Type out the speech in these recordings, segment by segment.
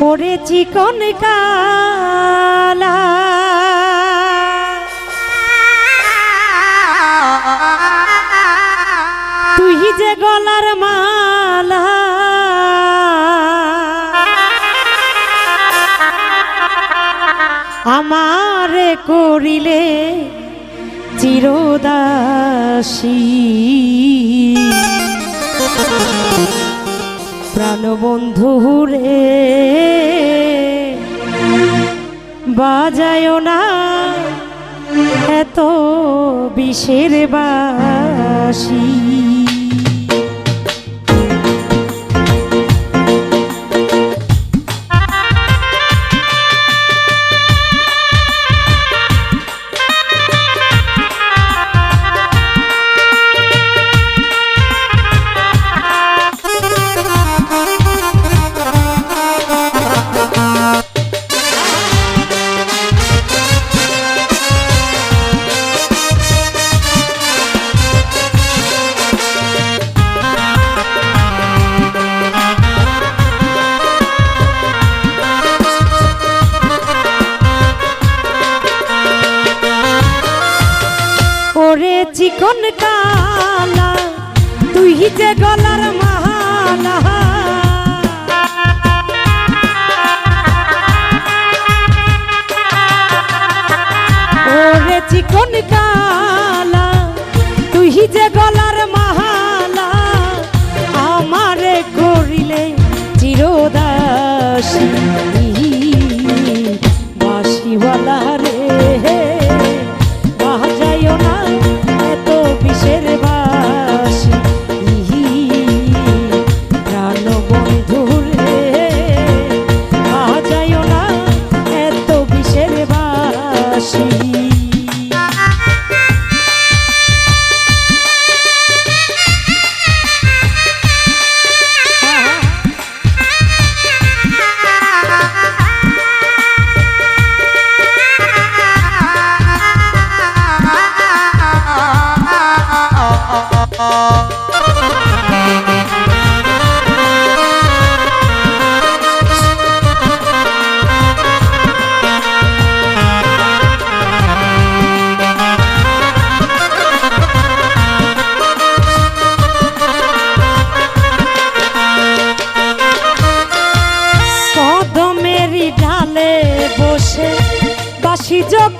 ওরে চিকন কালা। তুই যে গলার মালা। আমারে করিলে চিরদাসী। প্রাণবন্ধু রে। বাজায় না এত বিষের বাসি। চিকন কালা, তুই যে গলার মালা। ওরে চিকন কালা, তুই যে গলার মালা, আমারে করিলে চিরদাসী। বাসিওয়ালা রে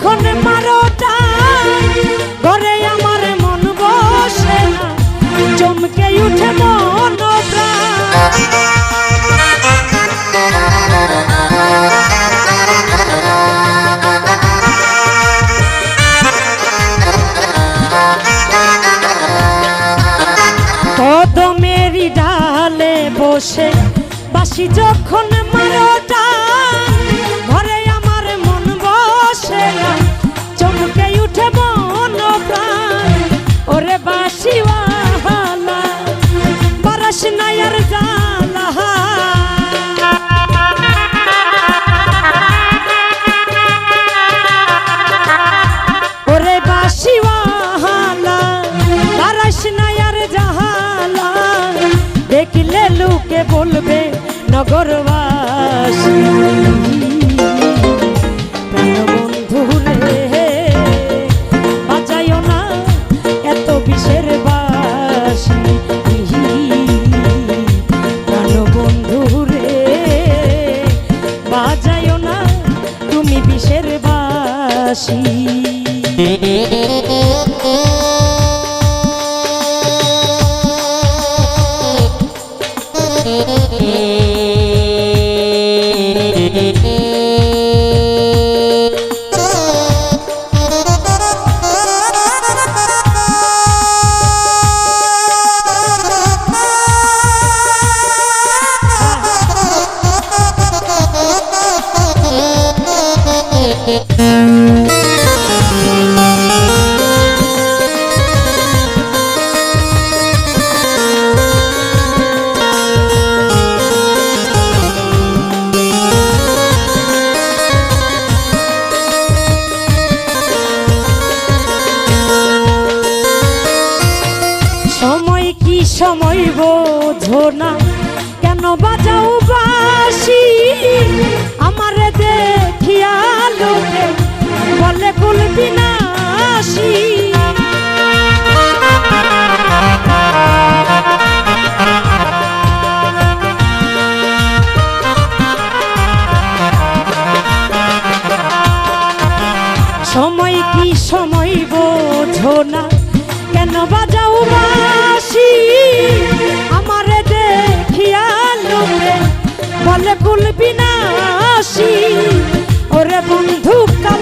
যখন মারো নগরবাসী সময় বোঝো না? কেন বাজাও বাসি ভুল বিনাশী সময় কি সময় বোঝো না, কেন বাজাও বাসি? আমারে দেখিয়া লোকে বলে না আসি। ওরে বন্ধু কা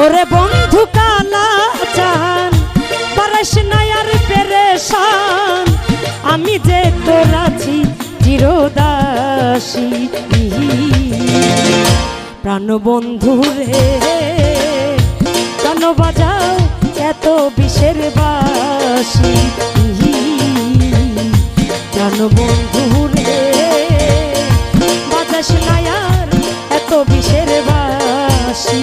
ওরে বন্ধু কালা চান, পারস না পেরেশান। আমি যে তোর আছি চিরদাসী। প্রাণ বন্ধু রে কেন বাজাও এত বিষের বাসি। প্রাণ বন্ধু রে, বাজাস না আর এত বিষের বাসি।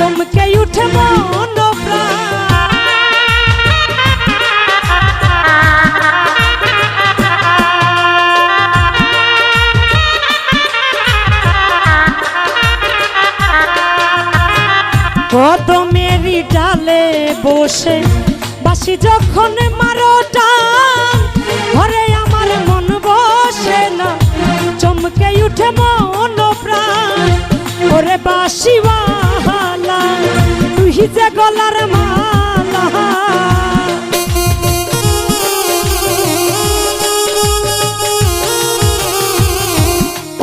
চমকে উঠে মন প্রাণ। কদমেরই ডালে বসে বাসি যখন মারো ঘরে আমার মন বসে না। চমকে উঠে মন প্রাণ ওরে বাসি বাহালা যে গলার মালা।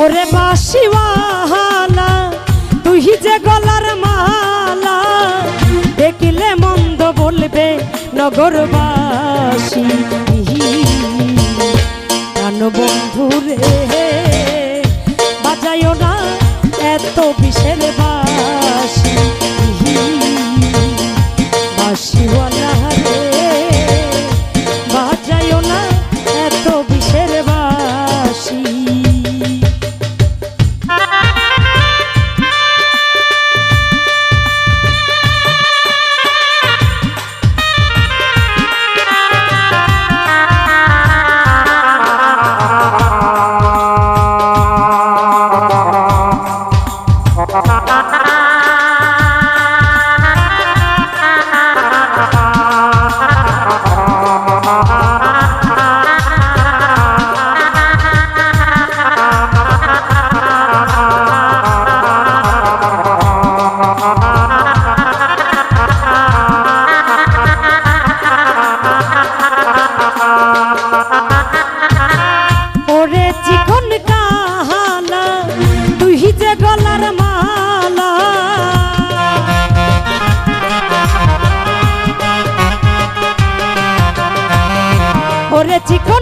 ওরে বাসি বাহালা তুই যে গলার মালা। দেখিলে মন্দ বলবে নগরবাসী। চিকন